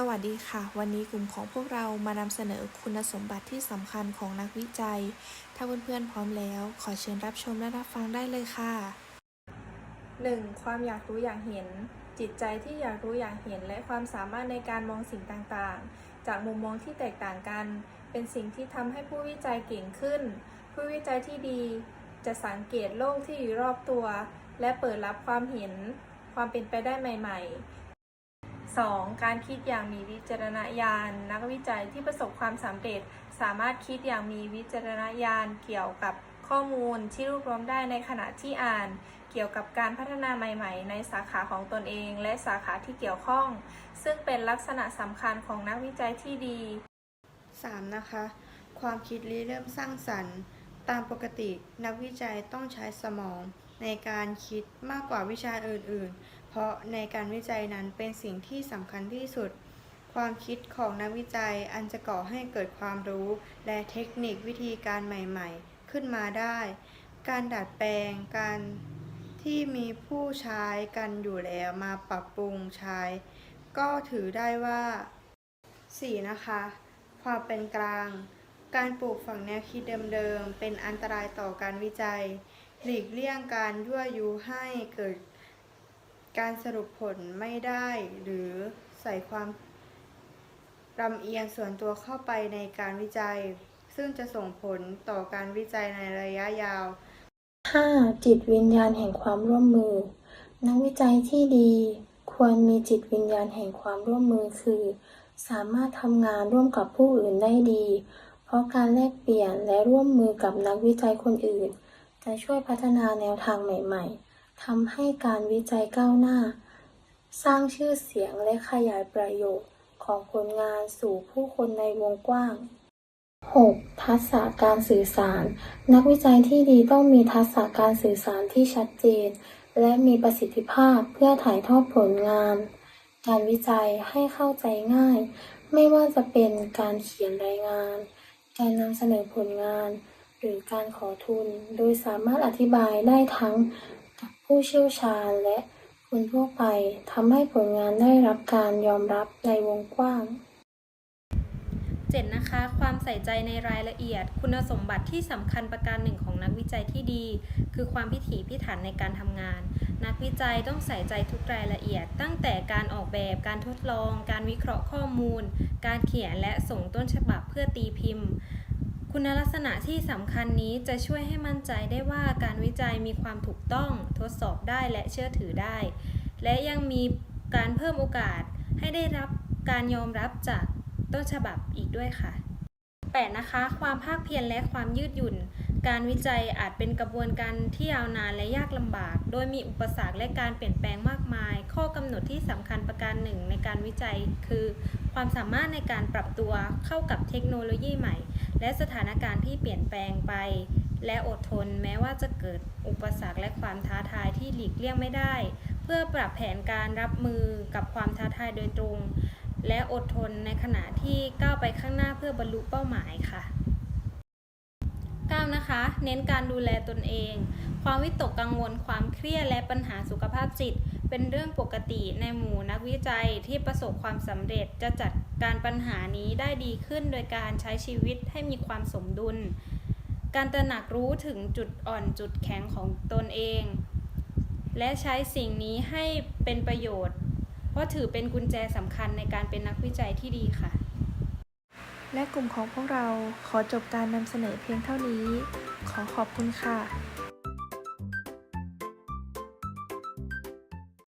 สวัสดีค่ะ วันนี้กลุ่มของพวกเรามานำเสนอคุณสมบัติที่สำคัญของนักวิจัย ถ้าเพื่อนๆพร้อมแล้ว ขอเชิญรับชมและรับฟังได้เลยค่ะ 1. ความอยากรู้อยากเห็น จิตใจที่อยากรู้อยากเห็น และความสามารถในการมองสิ่งต่างๆ จากมุมมองที่แตกต่างกัน เป็นสิ่งที่ทำให้ผู้วิจัยเก่งขึ้น ผู้วิจัยที่ดี จะสังเกตโลกที่อยู่รอบตัว และเปิดรับความเห็น ความเป็นไปได้ใหม่ ๆ 2. การคิดอย่างมีวิจารณญาณ นักวิจัยที่ประสบความสำเร็จ สามารถคิดอย่างมีวิจารณญาณเกี่ยวกับข้อมูลที่รวบรวมได้ในขณะที่อ่าน เกี่ยวกับการพัฒนาใหม่ ๆ ในสาขาของตนเองและสาขาที่เกี่ยวข้อง ซึ่งเป็นลักษณะสำคัญของนักวิจัยที่ดี 3. นะคะ ความคิดริเริ่มสร้างสรรค์ ตามปกตินักวิจัยต้องใช้สมองในการคิดมากกว่าวิชาอื่น ๆ ราะในการวิจัยนั้นเป็นสิ่งที่สำคัญที่สุด ความคิดของนักวิจัยอันจะก่อให้เกิดความรู้ และเทคนิควิธีการใหม่ๆ ขึ้นมาได้ การดัดแปลงการที่มีผู้ใช้กันอยู่แล้วมาปรับปรุงใช้ ก็ถือได้ว่า 4. นะคะ ความเป็นกลาง การปลูกฝังแนวคิดเดิมๆ เป็นอันตรายต่อการวิจัย หลีกเลี่ยงการยั่วยุให้เกิด การสรุปผลไม่ได้หรือใส่ความลำเอียงส่วนตัวเข้าไปในการวิจัย ซึ่งจะส่งผลต่อการวิจัยในระยะยาว 5. จิตวิญญาณแห่งความร่วมมือ นักวิจัยที่ดี ควรมีจิตวิญญาณแห่งความร่วมมือคือ สามารถทำงานร่วมกับผู้อื่นได้ดี เพราะการแลกเปลี่ยนและร่วมมือกับนักวิจัยคนอื่น จะช่วยพัฒนาแนวทางใหม่ ๆ ทำให้การวิจัยก้าวหน้า สร้างชื่อเสียงและขยายประโยชน์ของผลงานสู่ผู้คนในวงกว้าง 6. ทักษะการสื่อสาร นักวิจัยที่ดีต้องมีทักษะการสื่อสารที่ชัดเจน และมีประสิทธิภาพเพื่อถ่ายทอดผลงาน การวิจัยให้เข้าใจง่าย ไม่ว่าจะเป็นการเขียนรายงาน การนำเสนอผลงาน หรือการขอทุน โดยสามารถอธิบายได้ทั้ง ผู้เชี่ยวชาญและคนทั่วไปทำให้ผลงานได้รับการยอมรับในวงกว้าง 7. นะคะ ความใส่ใจในรายละเอียด คุณสมบัติที่สำคัญประการหนึ่งของนักวิจัยที่ดี คือความพิถีพิถันในการทำงาน นักวิจัยต้องใส่ใจทุกรายละเอียด ตั้งแต่การออกแบบ การทดลอง การวิเคราะห์ข้อมูล การเขียนและส่งต้นฉบับเพื่อตีพิมพ์ คุณลักษณะที่สำคัญนี้จะช่วยให้มั่นใจได้ว่าการวิจัยมีความถูกต้อง ทดสอบได้และเชื่อถือได้ และยังมีการเพิ่มโอกาสให้ได้รับการยอมรับจากต้นฉบับอีกด้วยค่ะ 8. นะคะ ความภาคเพียรและความยืดหยุ่น การวิจัยอาจเป็นกระบวนการที่ยาวนานและยากลำบาก โดยมีอุปสรรคและการเปลี่ยนแปลงมากมาย ข้อกำหนดที่สำคัญประการหนึ่งในการวิจัยคือ ความสามารถในการปรับตัวเข้ากับเทคโนโลยีใหม่ และสถานการณ์ที่เปลี่ยนแปลงไป และอดทนแม้ว่าจะเกิดอุปสรรคและความท้าทายที่หลีกเลี่ยงไม่ได้ เพื่อปรับแผนการรับมือกับความท้าทายโดยตรง และอดทนในขณะที่ก้าวไปข้างหน้าเพื่อบรรลุเป้าหมายค่ะ 9. นะคะ เน้นการดูแลตนเอง ความวิตกกังวล ความเครียดและปัญหาสุขภาพจิต เป็นเรื่องปกติในหมู่นักวิจัยที่ประสบความสำเร็จจะจัดการปัญหานี้ได้ดีขึ้นโดยการใช้ชีวิตให้มีความสมดุล การตระหนักรู้ถึงจุดอ่อนจุดแข็งของตนเอง และใช้สิ่งนี้ให้เป็นประโยชน์ เพราะถือเป็นกุญแจสำคัญในการเป็นนักวิจัยที่ดีค่ะ และกลุ่มของพวกเราขอจบการนำเสนอเพียงเท่านี้ ขอขอบคุณค่ะ